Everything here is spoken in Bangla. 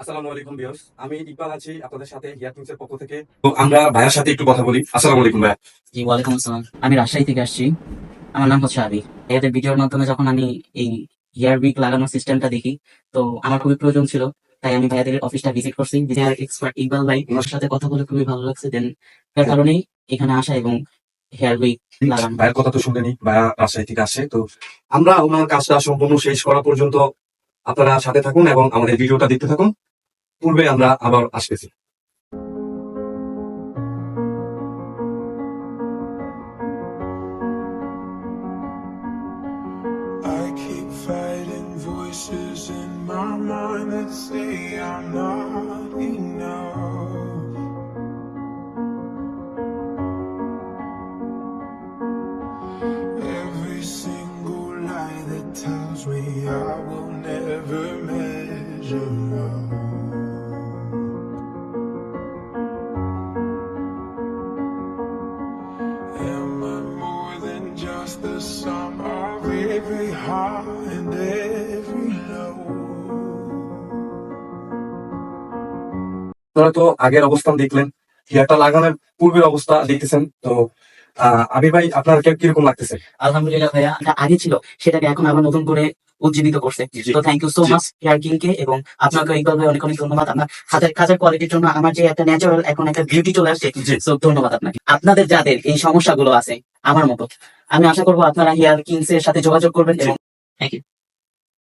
আসসালামু আলাইকুম বিয়স আমি ইকবাল আছি আপনাদের সাথে হিয়ার টিমসের পক্ষ থেকে। তো আমরা ভাইয়ার সাথে একটু কথা বলি। আসসালামু আলাইকুম ভাইয়া। জি ওয়ালাইকুম আসসালাম। আমি রাজশাহী থেকে আসছি। আমার নাম হচ্ছে আবি এদের ভিডিওর মাধ্যমে যখন আমি এই হেয়ার উইক লাগানোর সিস্টেমটা দেখি তো আমার খুবই প্রয়োজন ছিল। তাই আমি ভাইয়াদের অফিসটা ভিজিট করছি। এক্সপার্ট ইকবাল ভাই ওনার সাথে কথা বলে খুবই ভালো লাগছে। দেন তার কারণেই এখানে আসা এবং হেয়ার উইক লাগানো। ভাইয়ের কথা তো শুনলেনি ভাইয়া রাজশাহী থেকে আসে তো আমরা ওনার কাজটা সম্পূর্ণ শেষ করা পর্যন্ত আপনারা সাথে থাকুন এবং আমাদের ভিডিওটা দেখতে থাকুন। পূর্বে আমরা আবার আসতেছি I keep fighting voices in my mind that say I'm not high and every low? আপনারা তো আগের অবস্থান দেখলেন হিয়ারটা লাগানোর পূর্বের অবস্থা দেখতেছেন তো আহ, আবি ভাই আপনার কে- কীরকম লাগতেছে আলহামদুলিল্লাহ ভাইয়া যা আগে ছিল সেটাকে এখন আবার নতুন করে উজ্জীবিত করছে। তো thank you so much hair king কে এবং আপনাকে ইকবাল ভাই অনেক অনেক ধন্যবাদ আপনার হাতের কাজের কোয়ালিটির জন্য আমার যে একটা ন্যাচারাল এখন একটা বিউটি চলে আসছে। সো ধন্যবাদ আপনাকে আপনাদের যাদের এই সমস্যাগুলো আছে আমার মতো। আমি আশা করব আপনারা হেয়ার কিংস এর সাথে যোগাযোগ করবেন থ্যাংক ইউ